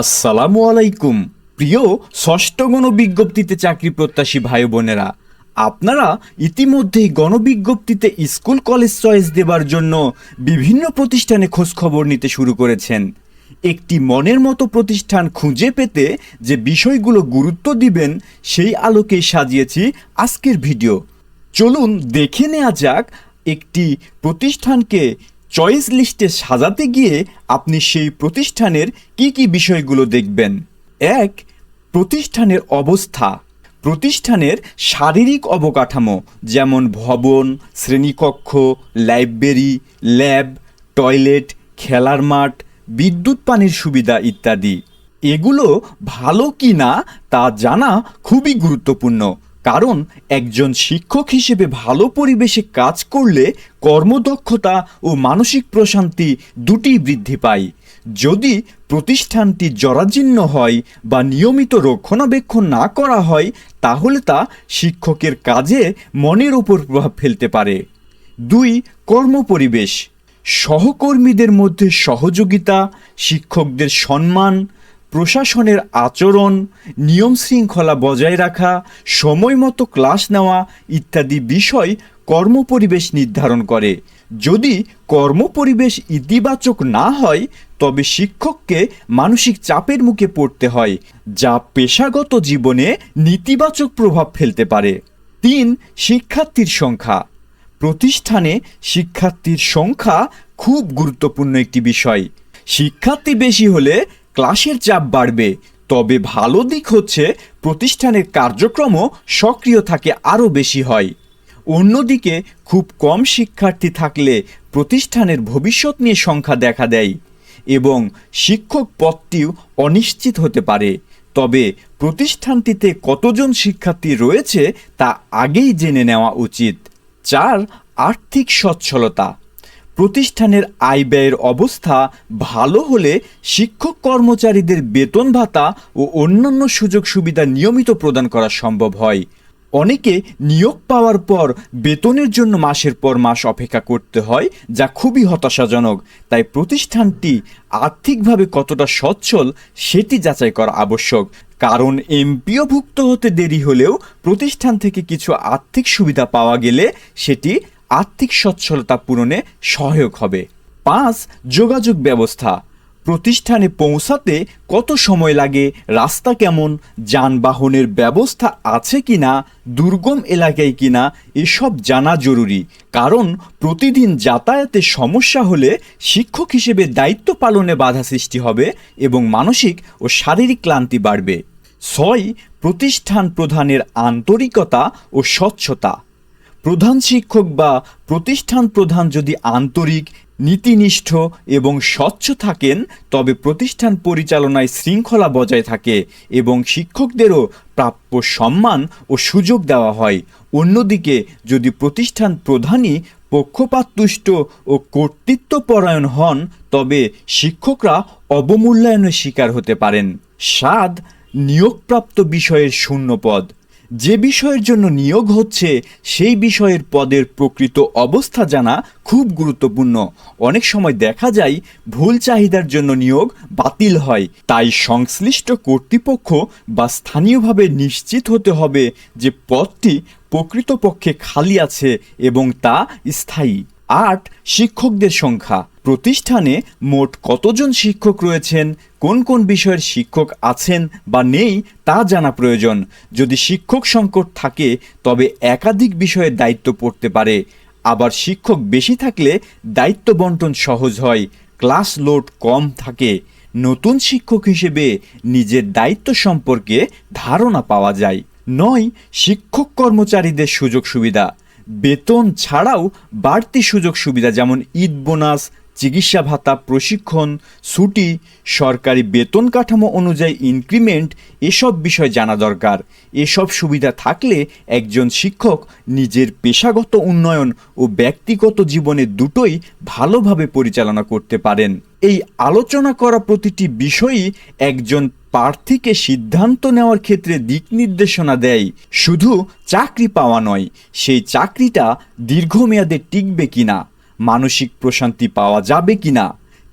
আসসালামু আলাইকুম। প্রিয় ষষ্ঠ গণবিজ্ঞপ্তিতে চাকরি প্রত্যাশী ভাই বোনেরা, আপনারা ইতিমধ্যেই গণবিজ্ঞপ্তিতে স্কুল কলেজ চয়েস দেবার জন্য বিভিন্ন প্রতিষ্ঠানে খোঁজখবর নিতে শুরু করেছেন। একটি মনের মতো প্রতিষ্ঠান খুঁজে পেতে যে বিষয়গুলো গুরুত্ব দিবেন, সেই আলোকেই সাজিয়েছি আজকের ভিডিও। চলুন দেখে নেওয়া যাক একটি প্রতিষ্ঠানকে চয়েস লিস্টে সাজাতে গিয়ে আপনি সেই প্রতিষ্ঠানের কি কি বিষয়গুলো দেখবেন? এক, প্রতিষ্ঠানের অবস্থা। প্রতিষ্ঠানের শারীরিক অবকাঠামো, যেমন ভবন, শ্রেণীকক্ষ, লাইব্রেরি, ল্যাব, টয়লেট, খেলার মাঠ, বিদ্যুৎ পানির সুবিধা ইত্যাদি। এগুলো ভালো কি না তা জানা খুবই গুরুত্বপূর্ণ। কারণ একজন শিক্ষক হিসেবে ভালো পরিবেশে কাজ করলে কর্মদক্ষতা ও মানসিক প্রশান্তি দুটিই বৃদ্ধি পায়। যদি প্রতিষ্ঠানটি জরাজীর্ণ হয় বা নিয়মিত রক্ষণাবেক্ষণ না করা হয়, তাহলে তা শিক্ষকের কাজে মনের উপর প্রভাব ফেলতে পারে। দুই, কর্মপরিবেশ। সহকর্মীদের মধ্যে সহযোগিতা, শিক্ষকদের সম্মান প্রশাসনের আচরণ, নিয়ম শৃঙ্খলা বজায় রাখা, সময় মতো ক্লাস নেওয়া ইত্যাদি বিষয় কর্মপরিবেশ নির্ধারণ করে। যদি কর্মপরিবেশ ইতিবাচক না হয়, তবে শিক্ষককে মানসিক চাপের মুখে পড়তে হয়, যা পেশাগত জীবনে নেতিবাচক প্রভাব ফেলতে পারে। তিন, শিক্ষার্থীর সংখ্যা। প্রতিষ্ঠানে শিক্ষার্থীর সংখ্যা খুব গুরুত্বপূর্ণ একটি বিষয়। শিক্ষার্থী বেশি হলে ক্লাসের চাপ বাড়বে। তবে ভালো দিক হচ্ছে প্রতিষ্ঠানের কার্যক্রমও সক্রিয় থাকে আরও বেশি হয়। অন্যদিকে খুব কম শিক্ষার্থী থাকলে প্রতিষ্ঠানের ভবিষ্যৎ নিয়ে সংখ্যা দেখা দেয় এবং শিক্ষক পদটিও অনিশ্চিত হতে পারে। তবে প্রতিষ্ঠানটিতে কতজন শিক্ষার্থী রয়েছে তা আগেই জেনে নেওয়া উচিত। চার, আর্থিক সচ্ছলতা। প্রতিষ্ঠানের আয় ব্যয়ের অবস্থা ভালো হলে শিক্ষক কর্মচারীদের বেতন ভাতা ও অন্যান্য সুযোগ সুবিধা নিয়মিত প্রদান করা সম্ভব হয়। অনেকে নিয়োগ পাওয়ার পর বেতনের জন্য মাসের পর মাস অপেক্ষা করতে হয়, যা খুবই হতাশাজনক। তাই প্রতিষ্ঠানটি আর্থিকভাবে কতটা সচ্ছল সেটি যাচাই করা আবশ্যক। কারণ এমপিওভুক্ত হতে দেরি হলেও প্রতিষ্ঠান থেকে কিছু আর্থিক সুবিধা পাওয়া গেলে সেটি আর্থিক সচ্ছলতা পূরণে সহায়ক হবে। পাঁচ, যোগাযোগ ব্যবস্থা। প্রতিষ্ঠানে পৌঁছাতে কত সময় লাগে, রাস্তা কেমন, যানবাহনের ব্যবস্থা আছে কিনা, দুর্গম এলাকায় কিনা, এসব জানা জরুরি। কারণ প্রতিদিন যাতায়াতে সমস্যা হলে শিক্ষক হিসেবে দায়িত্ব পালনে বাধা সৃষ্টি হবে এবং মানসিক ও শারীরিক ক্লান্তি বাড়বে। ছয়, প্রতিষ্ঠান প্রধানের আন্তরিকতা ও স্বচ্ছতা। প্রধান শিক্ষক বা প্রতিষ্ঠান প্রধান যদি আন্তরিক, নীতিনিষ্ঠ এবং স্বচ্ছ থাকেন, তবে প্রতিষ্ঠান পরিচালনায় শৃঙ্খলা বজায় থাকে এবং শিক্ষকদেরও প্রাপ্য সম্মান ও সুযোগ দেওয়া হয়। অন্যদিকে, যদি প্রতিষ্ঠান প্রধানই পক্ষপাততুষ্ট ও কর্তৃত্বপরায়ণ হন, তবে শিক্ষকরা অবমূল্যায়নের শিকার হতে পারেন। সাদ, নিয়োগপ্রাপ্ত বিষয়ের শূন্যপদ। যে বিষয়ের জন্য নিয়োগ হচ্ছে, সেই বিষয়ের পদের প্রকৃত অবস্থা জানা খুব গুরুত্বপূর্ণ। অনেক সময় দেখা যায়, ভুল চাহিদার জন্য নিয়োগ বাতিল হয়। তাই সংশ্লিষ্ট কর্তৃপক্ষ বা স্থানীয়ভাবে নিশ্চিত হতে হবে যে পদটি প্রকৃতপক্ষে খালি আছে এবং তা স্থায়ী। আট শিক্ষকদের সংখ্যা। প্রতিষ্ঠানে মোট কতজন শিক্ষক রয়েছেন, কোন কোন বিষয়ের শিক্ষক আছেন বা নেই তা জানা প্রয়োজন। যদি শিক্ষক সংকট থাকে, তবে একাধিক বিষয়ের দায়িত্ব পড়তে পারে। আবার শিক্ষক বেশি থাকলে দায়িত্ব বন্টন সহজ হয়, ক্লাস লোড কম থাকে। নতুন শিক্ষক হিসেবে নিজের দায়িত্ব সম্পর্কে ধারণা পাওয়া যায়। নয় শিক্ষক কর্মচারীদের সুযোগ সুবিধা। বেতন ছাড়াও বাড়তি সুযোগ সুবিধা যেমন ঈদ বোনাস, চিকিৎসা ভাতা, প্রশিক্ষণ, ছুটি, সরকারি বেতন কাঠামো অনুযায়ী ইনক্রিমেন্ট, এসব বিষয় জানা দরকার। এসব সুবিধা থাকলে একজন শিক্ষক নিজের পেশাগত উন্নয়ন ও ব্যক্তিগত জীবনে দুটোই ভালোভাবে পরিচালনা করতে পারেন। এই আলোচনা করা প্রতিটি বিষয়ই একজন প্রার্থীকে সিদ্ধান্ত নেওয়ার ক্ষেত্রে দিক নির্দেশনা দেয়, শুধু চাকরি পাওয়া নয়, সেই চাকরিটা দীর্ঘমেয়াদে টিকবে কিনা, মানসিক প্রশান্তি পাওয়া যাবে কি না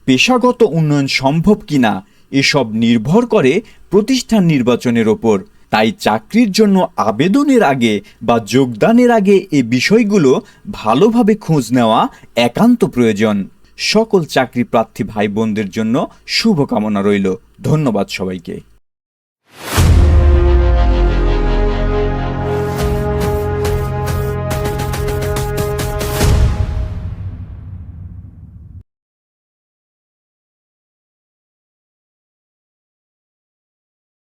পেশাগত উন্নয়ন সম্ভব কি না এসব নির্ভর করে প্রতিষ্ঠান নির্বাচনের ওপর। তাই চাকরির জন্য আবেদনের আগে বা যোগদানের আগে এ বিষয়গুলো ভালোভাবে খোঁজ নেওয়া একান্ত প্রয়োজন। সকল চাকরি প্রার্থী ভাই বোনদের জন্য শুভকামনা রইল। ধন্যবাদ সবাইকে।